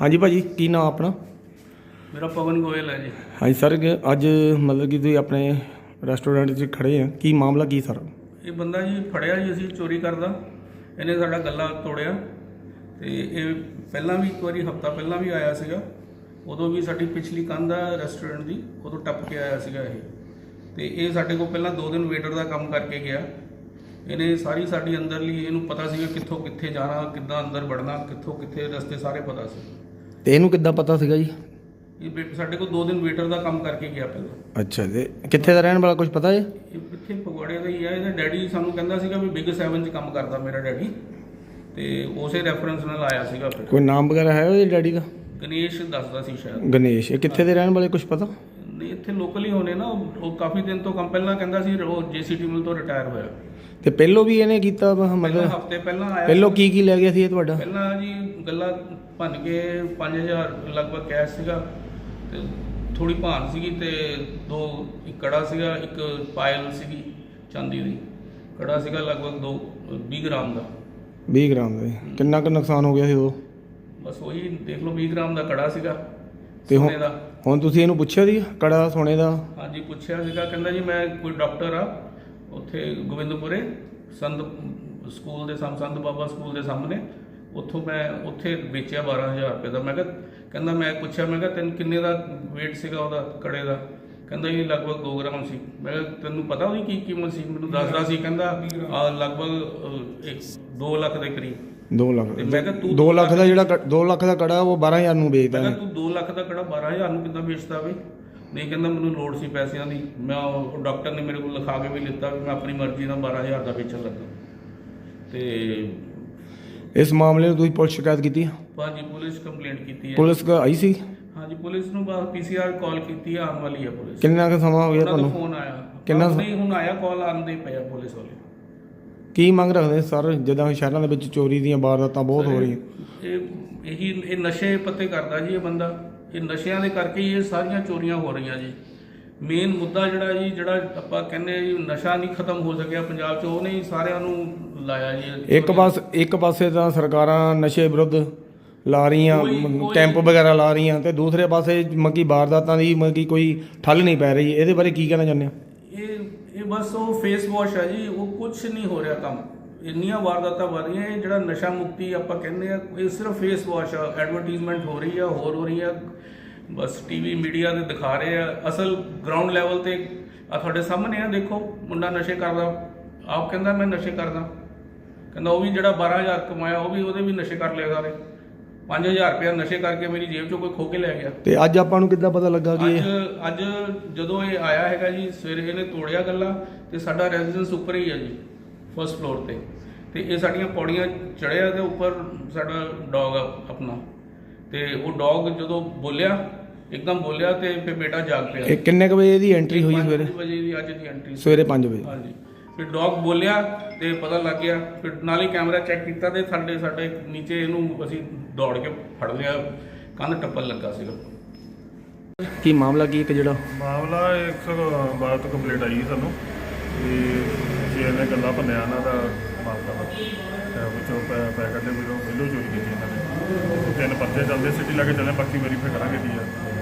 ਹਾਂਜੀ ਭਾਜੀ ਕੀ ਨਾਮ ਆਪਣਾ? ਮੇਰਾ ਪਵਨ ਗੋਇਲ ਹੈ ਜੀ। ਹਾਂਜੀ ਸਰ ਅੱਜ ਮਤਲਬ ਕਿ ਤੁਸੀਂ ਆਪਣੇ ਰੈਸਟੋਰੈਂਟ 'ਚ ਖੜੇ ਆ। ਕੀ ਮਾਮਲਾ ਕੀ ਸਰ? ਇਹ ਬੰਦਾ ਜੀ ਫੜਿਆ ਜੀ ਅਸੀਂ ਚੋਰੀ ਕਰਦਾ। ਇਹਨੇ ਸਾਡਾ ਗੱਲਾ ਤੋੜਿਆ। ਤੇ ਇਹ ਪਹਿਲਾਂ ਵੀ ਇੱਕ ਵਾਰੀ ਹਫਤਾ ਪਹਿਲਾਂ ਵੀ ਆਇਆ ਸੀਗਾ। ਉਦੋਂ ਵੀ ਸਾਡੀ ਪਿਛਲੀ ਕੰਧ ਆ ਰੈਸਟੋਰੈਂਟ ਦੀ ਉਦੋਂ ਟੱਪ ਕੇ ਆਇਆ ਸੀਗਾ ਇਹ। ਤੇ ਇਹ ਸਾਡੇ ਕੋਲ ਪਹਿਲਾਂ 2 ਦਿਨ ਵੇਟਰ ਦਾ ਕੰਮ ਕਰਕੇ ਗਿਆ। ਇਹਨੇ ਸਾਰੀ ਸਾਡੀ ਅੰਦਰਲੀ ਇਹਨੂੰ ਪਤਾ ਸੀਗਾ ਕਿੱਥੋਂ ਕਿੱਥੇ ਜਾਣਾ ਕਿੱਦਾਂ ਅੰਦਰ ਵੜਨਾ ਕਿੱਥੋਂ ਕਿੱਥੇ ਰਸਤੇ ਸਾਰੇ ਪਤਾ ਸੀ। ਤੇ ਇਹਨੂੰ ਕਿੱਦਾਂ ਪਤਾ ਸੀਗਾ ਜੀ? ਇਹ ਵੇ- ਸਾਡੇ ਕੋਲ 2 ਦਿਨ ਵੇਟਰ ਦਾ ਕੰਮ ਕਰਕੇ ਗਿਆ ਪਹਿਲਾਂ। ਅੱਛਾ ਤੇ ਕਿੱਥੇ ਦਾ ਰਹਿਣ ਵਾਲਾ ਕੁਝ ਪਤਾ ਹੈ ਇਹ ਇੱਥੇ ਫਗਵਾੜੇ ਦਾ ਹੀ ਹੈ ਇਹਦਾ ਡੈਡੀ ਸਾਨੂੰ ਕਹਿੰਦਾ ਸੀਗਾ ਵੀ ਬਿਗ 7 'ਚ ਕੰਮ ਕਰਦਾ ਮੇਰਾ ਡੈਡੀ। ਤੇ ਉਸੇ ਰੈਫਰੈਂਸ ਨਾਲ ਆਇਆ ਸੀਗਾ ਫਿਰ। ਕੋਈ ਨਾਮ ਵਗੈਰਾ ਹੈ ਉਹਦੇ ਡੈਡੀ ਦਾ? ਗਣੇਸ਼ ਦੱਸਦਾ ਸੀ ਸ਼ਾਇਦ। ਗਣੇਸ਼ ਇਹ ਕਿੱਥੇ ਦੇ ਰਹਿਣ ਵਾਲੇ ਕੁਝ ਪਤਾ? ਇੱਥੇ ਲੋਕਲ ਹੀ ਹੋਣੇ ਨਾ ਉਹ ਉਹ ਕਾਫੀ ਦਿਨ ਤੋਂ ਕੰਮ ਪਹਿਲਾਂ ਕਹਿੰਦਾ ਸੀ ਉਹ ਜੀਸੀਟੀ ਮਿਲ ਤੋਂ ਰਿਟਾਇਰ ਹੋਇਆ। ਤੇ ਪਹਿਲੋਂ ਵੀ ਇਹਨੇ ਕੀਤਾ ਵਾ, ਪਹਿਲਾਂ ਮਤਲਬ ਹਫ਼ਤੇ ਪਹਿਲਾਂ ਆਇਆ। ਪਹਿਲੋਂ ਕੀ ਕੀ ਲੈ ਗਿਆ ਸੀ ਇਹ ਤੁਹਾਡਾ? ਪਹਿਲਾਂ ਜੀ ਗੱਲਾਂ ਭੰਨ ਕੇ 5000 ਲਗਭਗ ਕੈਸ਼ ਸੀਗਾ ਤੇ ਥੋੜੀ ਭਾਨ ਸੀਗੀ ਤੇ ਦੋ ਇੱਕ ਕੜਾ ਸੀਗਾ ਇੱਕ ਪਾਇਲ ਸੀਗੀ ਚਾਂਦੀ ਦੀ। ਕੜਾ ਸੀਗਾ ਲਗਭਗ ਦੋ 20 ਗ੍ਰਾਮ ਦਾ। 20 ਗ੍ਰਾਮ ਦੇ ਕਿੰਨਾ ਕੁ ਨੁਕਸਾਨ ਹੋ ਗਿਆ ਸੀ ਉਹ? ਬਸ ਉਹੀ ਦੇਖ ਲਓ 20 ਗ੍ਰਾਮ ਦਾ ਕੜਾ ਸੀਗਾ। ਤੇ ਹੁਣ ਸੋਨੇ ਦਾ। ਹੁਣ ਤੁਸੀਂ ਇਹਨੂੰ ਪੁੱਛਿਆ ਸੀ ਕੜਾ ਸੋਨੇ ਦਾ? ਹਾਂਜੀ ਪੁੱਛਿਆ ਸੀਗਾ। ਕਹਿੰਦਾ ਜੀ ਮੈਂ ਕੋਈ ਡਾਕਟਰ ਆ ਉੱਥੇ ਗੋਬਿੰਦਪੁਰੇ ਸੰਤ ਸਕੂਲ ਦੇ ਸਾਹਮਣੇ ਸੰਤ ਬਾਬਾ ਸਕੂਲ ਦੇ ਸਾਹਮਣੇ। ਉੱਥੋਂ ਮੈਂ ਉੱਥੇ ਵੇਚਿਆ 12000 ਰੁਪਏ ਦਾ। ਮੈਂ ਕਿਹਾ ਕਹਿੰਦਾ ਮੈਂ ਪੁੱਛਿਆ ਮੈਂ ਕਿਹਾ ਤੈਨੂੰ ਕਿੰਨੇ ਦਾ weight ਸੀਗਾ ਉਹਦਾ ਕੜੇ ਦਾ? ਕਹਿੰਦਾ ਜੀ ਲਗਭਗ 2 ਗ੍ਰਾਮ ਸੀ। ਮੈਂ ਕਿਹਾ ਤੈਨੂੰ ਪਤਾ ਉਹਦੀ ਕੀ ਕੀਮਤ ਸੀ? ਮੈਨੂੰ ਦੱਸਦਾ ਸੀ ਕਹਿੰਦਾ ਆ ਲਗਭਗ 2 ਲੱਖ ਦੇ ਕਰੀਬ। 2 ਲੱਖ ਤੇ ਮੈਂ ਕਿਹਾ ਤੂੰ 2 ਲੱਖ ਦਾ ਜਿਹੜਾ 2 ਲੱਖ ਦਾ ਕੜਾ ਉਹ 12000 ਨੂੰ ਵੇਚਦਾ ਮੈਂ ਹੈ ਕਿਹਾ ਤੂੰ 2 ਲੱਖ ਦਾ ਕੜਾ 12000 ਨੂੰ ਕਿੱਦਾਂ ਵੇਚਦਾ ਵੇ? ਨਹੀਂ ਕਹਿੰਦਾ ਮੈਨੂੰ ਲੋੜ ਸੀ ਪੈਸਿਆਂ ਦੀ। ਮੈਂ ਉਹ ਡਾਕਟਰ ਨੇ ਮੇਰੇ ਕੋਲ ਲਿਖਾ ਕੇ ਵੀ ਲਿੱਤਾ ਵੀ ਮੈਂ ਆਪਣੀ ਮਰਜ਼ੀ ਨਾਲ 12000 ਦਾ ਵੇਚਣ ਲੱਗਾ। ਤੇ ਇਸ ਮਾਮਲੇ ਨੂੰ ਤੁਸੀਂ ਪੁਲਿਸ ਸ਼ਿਕਾਇਤ ਕੀਤੀ ਭਾਜੀ ਪੁਲਿਸ ਕੰਪਲੇਂਟ ਕੀਤੀ ਹੈ। ਪੁਲਿਸ ਕਾ ਆਈ ਸੀ? ਹਾਂਜੀ ਪੁਲਿਸ ਨੂੰ ਬਾਅਦ ਪੀਸੀਆਰ ਕਾਲ ਕੀਤੀ ਹੈ ਆਉਣ ਵਾਲੀ ਹੈ ਪੁਲਿਸ। ਕਿੰਨਾ ਕੁ ਸਮਾਂ ਹੋ ਗਿਆ ਉਹਨਾਂ ਦਾ ਤੁਹਾਨੂੰ? ਫੋਨ ਆਇਆ। ਕਿੰਨਾ- ਨਹੀਂ ਹੁਣ ਆਇਆ ਕਾਲ ਆਉਂਦੇ ਪਿਆ ਪੁਲਿਸ ਵਾਲੇ। ਕੀ ਮੰਗ ਰੱਖਦੇ ਸਰ? ਜਿੱਦਾਂ ਸ਼ਹਿਰਾਂ ਦੇ ਵਿੱਚ ਚੋਰੀ ਦੀਆਂ ਵਾਰਦਾਤਾਂ ਬਹੁਤ ਹੋ ਰਹੀਆਂ। ਇਹ ਇਹੀ ਇਹ ਨਸ਼ੇ ਪੱਤੇ ਕਰਦਾ ਜੀ ਇਹ ਬੰਦਾ। ਇਹ ਨਸ਼ਿਆਂ ਦੇ ਕਰਕੇ ਹੀ ਇਹ ਸਾਰੀਆਂ ਚੋਰੀਆਂ ਹੋ ਰਹੀਆਂ ਜੀ। ਮੇਨ ਮੁੱਦਾ ਜਿਹੜਾ ਜੀ ਜਿਹੜਾ ਆਪਾਂ ਕਹਿੰਦੇ ਆ ਜੀ ਨਸ਼ਾ ਨਹੀਂ ਖਤਮ ਹੋ ਸਕਿਆ ਪੰਜਾਬ 'ਚ ਉਹ ਨਹੀਂ ਸਾਰਿਆਂ ਨੂੰ ਲਾਇਆ ਜੀ। ਇੱਕ ਪਾਸ ਇੱਕ ਪਾਸੇ ਤਾਂ ਸਰਕਾਰਾਂ ਨਸ਼ੇ ਵਿਰੁੱਧ ਲਾ ਰਹੀਆਂ ਕੈਂਪ ਵਗੈਰਾ ਲਾ ਰਹੀਆਂ ਤੇ ਦੂਸਰੇ ਪਾਸੇ ਮੱਕੀ ਵਾਰਦਾਤਾਂ ਦੀ ਮੱਕੀ ਕੋਈ ਠੱਲ ਨਹੀਂ ਪੈ ਰਹੀ। ਇਹਦੇ ਬਾਰੇ ਕੀ ਕਹਿਣਾ ਚਾਹੁੰਦੇ ਹੋ? ਇਹ ਇਹ ਬਸ ਉਹ ਫੇਸ ਵਾਸ਼ ਹੈ ਜੀ, ਉਹ ਕੁਝ ਨਹੀਂ ਹੋ ਰਿਹਾ ਕੰਮ। ਇੰਨੀਆਂ ਵਾਰਦਾਤਾਂ ਵਧ ਰਹੀਆਂ, ਇਹ ਜਿਹੜਾ ਨਸ਼ਾ ਮੁਕਤੀ ਆਪਾਂ ਕਹਿੰਦੇ ਆ, ਇਹ ਸਿਰਫ ਫੇਸ ਵਾਸ਼ ਆ ਐਡਵਰਟਾਈਜ਼ਮੈਂਟ ਹੋ ਰਹੀ ਆ, ਹੋਰ ਹੋ ਰਹੀ ਆ। ਬਸ ਟੀਵੀ ਮੀਡੀਆ ਤੇ ਦਿਖਾ ਰਹੇ ਆ। ਅਸਲ ਗਰਾਊਂਡ ਲੈਵਲ ਤੇ ਆ ਤੁਹਾਡੇ ਸਾਹਮਣੇ ਆ, ਦੇਖੋ, ਮੁੰਡਾ ਨਸ਼ੇ ਕਰਦਾ। ਆਪ ਕਹਿੰਦਾ, ਮੈਂ ਨਸ਼ੇ ਕਰਦਾ। ਕਹਿੰਦਾ, ਉਹ ਵੀ ਜਿਹੜਾ 12000 ਕਮਾਇਆ, ਉਹ ਵੀ ਉਹਦੇ ਵੀ ਨਸ਼ੇ ਕਰ ਲਿਆ ਸਾਰੇ। 5000 ਰੁਪਇਆ ਨਸ਼ੇ ਕਰਕੇ ਮੇਰੀ ਜੇਬ ਚੋਂ ਕੋਈ ਖੋ ਕੇ ਲੈ ਗਿਆ। ਤੇ ਅੱਜ ਆਪਾਂ ਨੂੰ ਕਿੱਦਾਂ ਪਤਾ ਲੱਗਾ ਕਿ ਅੱਜ ਇਹ ਅੱਜ ਜਦੋਂ ਇਹ ਆਇਆ ਹੈਗਾ ਜੀ ਸਵੇਰੇ ਇਹਨੇ ਤੋੜਿਆ ਗੱਲਾ ਤੇ ਸਾਡਾ ਰੈਜ਼ੀਡੈਂਸ ਉੱਪਰ ਹੀ ਹੈ ਜੀ ਫਰਸਟ ਫਲੋਰ ਤੇ। ਤੇ ਇਹ ਸਾਡੀਆਂ ਪੌੜੀਆਂ ਚੜਿਆ ਤੇ ਉੱਪਰ ਸਾਡਾ ਡੌਗ ਆਪਣਾ। ਤੇ ਉਹ ਡੌਗ ਜਦੋਂ ਬੋਲਿਆ ਇੱਕਦਮ ਬੋਲਿਆ ਤੇ ਫਿਰ ਬੇਟਾ ਜਾਗ ਪਿਆ। ਇਹ ਕਿੰਨੇ ਕੁ ਵਜੇ ਦੀ ਐਂਟਰੀ ਹੋਈ ਸਵੇਰੇ? ਵਜੇ ਦੀ ਅੱਜ ਦੀ ਐਂਟਰੀ ਸਵੇਰੇ 5 ਵਜੇ। ਹਾਂਜੀ। ਫਿਰ ਡੌਗ ਬੋਲਿਆ ਤੇ ਪਤਾ ਲੱਗ ਗਿਆ ਫਿਰ ਨਾਲ ਹੀ ਕੈਮਰਾ ਚੈੱਕ ਕੀਤਾ ਤੇ ਸਾਡੇ ਸਾਡੇ ਨੀਚੇ ਇਹਨੂੰ ਅਸੀਂ ਦੌੜ ਕੇ ਫੜ ਲਿਆ ਕੰਧ ਟੱਪਣ ਲੱਗਾ ਸੀਗਾ। ਕੀ ਮਾਮਲਾ ਕੀ ਇੱਕ ਜਿਹੜਾ? ਮਾਮਲਾ 112 ਤੋਂ ਕੰਪਲੀਟ ਆਈ ਸੀ ਸਾਨੂੰ ਕਿ ਜੇ ਇਹਨੇ ਗੱਲਾਂ ਭੰਨਿਆ ਇਹਨਾਂ ਦਾ ਮਾਮਲਾ ਵਾ। ਤੇ ਵਿੱਚੋਂ ਪੈ- ਪੈਕਟ ਦੇ ਵਿੱਚੋਂ ਪਹਿਲੋਂ ਚੋਰੀ ਕੀਤੀ ਇਹਨਾਂ ਨੇ। ਤਿੰਨ ਪਰਚੇ ਚੱਲਦੇ ਸਿਟੀ ਲਾ ਕੇ ਚੱਲੇ ਬਾਕੀ ਵੈਰੀਫਾਈ ਕਰਾਂਗੇ ਆ।